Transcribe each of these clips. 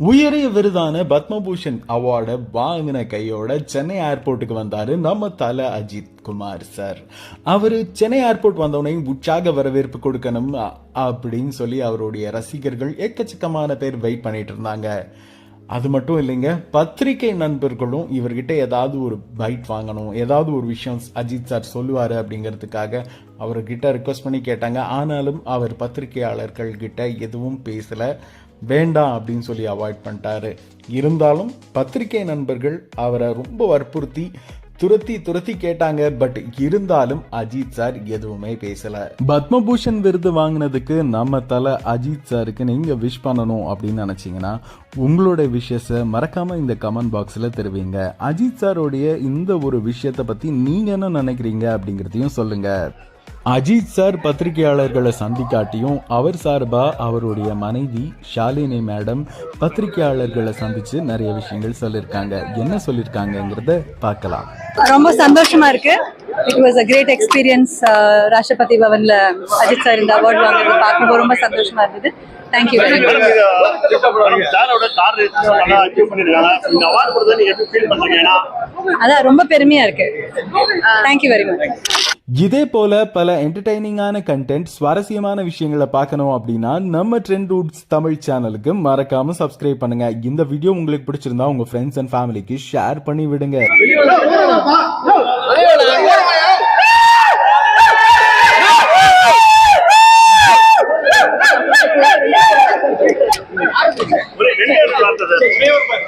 உயரிய விருதான பத்மபூஷன் அவார்டை வாங்கின கையோட சென்னை ஏர்போர்ட்டுக்கு வந்தாரு நம்ம தல அஜித் குமார் சார். அவர் சென்னை ஏர்போர்ட் வந்தவுடனே உற்சாக வரவேற்பு கொடுக்கணும் அப்படின்னு சொல்லி அவருடைய ரசிகர்கள் எக்கச்சக்கமான பேர் வெயிட் பண்ணிட்டு இருந்தாங்க. அது மட்டும் இல்லைங்க பத்திரிகை நண்பர்களும் இவர்கிட்ட ஏதாவது ஒரு பைட் வாங்கணும் ஏதாவது ஒரு விஷயம் அஜித் சார் சொல்லுவார் அப்படிங்கிறதுக்காக அவர்கிட்ட ரிக்வஸ்ட் பண்ணி கேட்டாங்க. ஆனாலும் அவர் பத்திரிகையாளர்கள் கிட்ட எதுவும் பேசலை. வேண்டாம் அப்படின்னு சொல்லி அவாய்ட் பண்ணிட்டாரு. இருந்தாலும் பத்திரிகை நண்பர்கள் அவரை ரொம்ப வற்புறுத்தி துரத்தி துரத்தி கேட்டாங்க பட் இருந்தாலும் அஜித் சார் எதுவுமே பேசல. பத்மபூஷன் விருது வாங்கினதுக்கு நம்ம தலை அஜித் சாருக்கு நீங்க விஷ் பண்ணணும் அப்படின்னு நினைச்சீங்கன்னா உங்களோட விஷயத்தை மறக்காம இந்த கமெண்ட் பாக்ஸ்ல தெரிவிங்க. அஜித் சாரோடைய இந்த ஒரு விஷயத்தை பத்தி நீங்க என்ன நினைக்கிறீங்க அப்படிங்கறதையும் சொல்லுங்க. அஜித் சார் பத்திரிகையாளர்களை சந்திக்காட்டியும் அவர் சார்பா அவருடைய மனைவி ஷாலினி மேடம் பத்திரிகையாளர்களை சந்திச்சு நிறைய விஷயங்கள் சொல்லியிருக்காங்க. என்ன சொல்லியிருக்காங்கங்கிறத பார்க்கலாம். ரொம்ப சந்தோஷமா இருக்கு. It was a great experience Rashtrapati பவன்ல Ajith sir இந்த அவார்ட் வாங்குறது பார்க்கும்போது ரொம்ப சந்தோஷமா இருந்தது. தேங்க்யூ வெரி மச் சாரோட கார் நல்லா அச்சீவ் பண்ணிருக்காங்க இந்த அவார்டு கொடுத்தா நீங்க எப்படி ஃபீல் பண்றீங்க ஏன்னா அதான் ரொம்ப பெருமையா இருக்கு. தேங்க்யூ வெரி மச் இதே போல பல என்டர்டைனிங்கான கண்டென்ட் சுவாரஸ்யமான விஷயங்களை பார்க்கணும் அப்படின்னா நம்ம ட்ரெண்ட் ரூட்ஸ் தமிழ் சேனலுக்கு மறக்காம சப்ஸ்கிரைப் பண்ணுங்க. இந்த வீடியோ உங்களுக்கு பிடிச்சிருந்தா உங்க ஃப்ரெண்ட்ஸ் அண்ட் ஃபேமிலிக்கு ஷேர் பண்ணி விடுங்க ஒரே ரெண்டே ஒரு வார்த்தை சார் சார் ஒரே ஒரு ஒரே ஒரு பாயிண்ட் கொஞ்சம் பின்னாடி பின்னாடி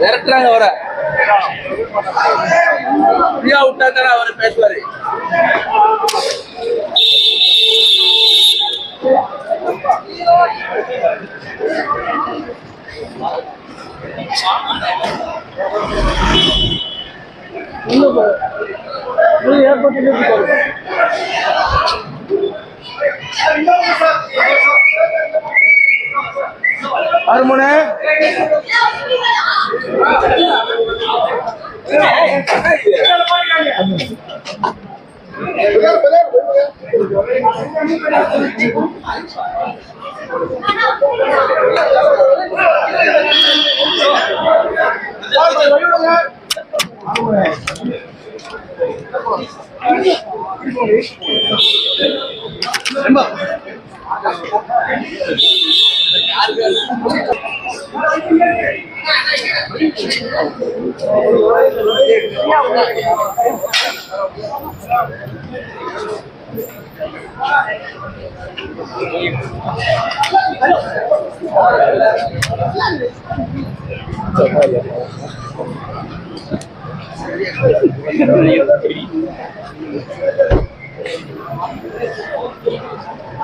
விரட்டுறாங்க அவரை. ஃப்ரீயா விட்டா தானே அவர் பேசுவாரு. அருமுனே Thank you. 怎么也好。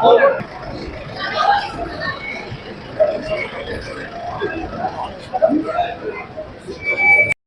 Oh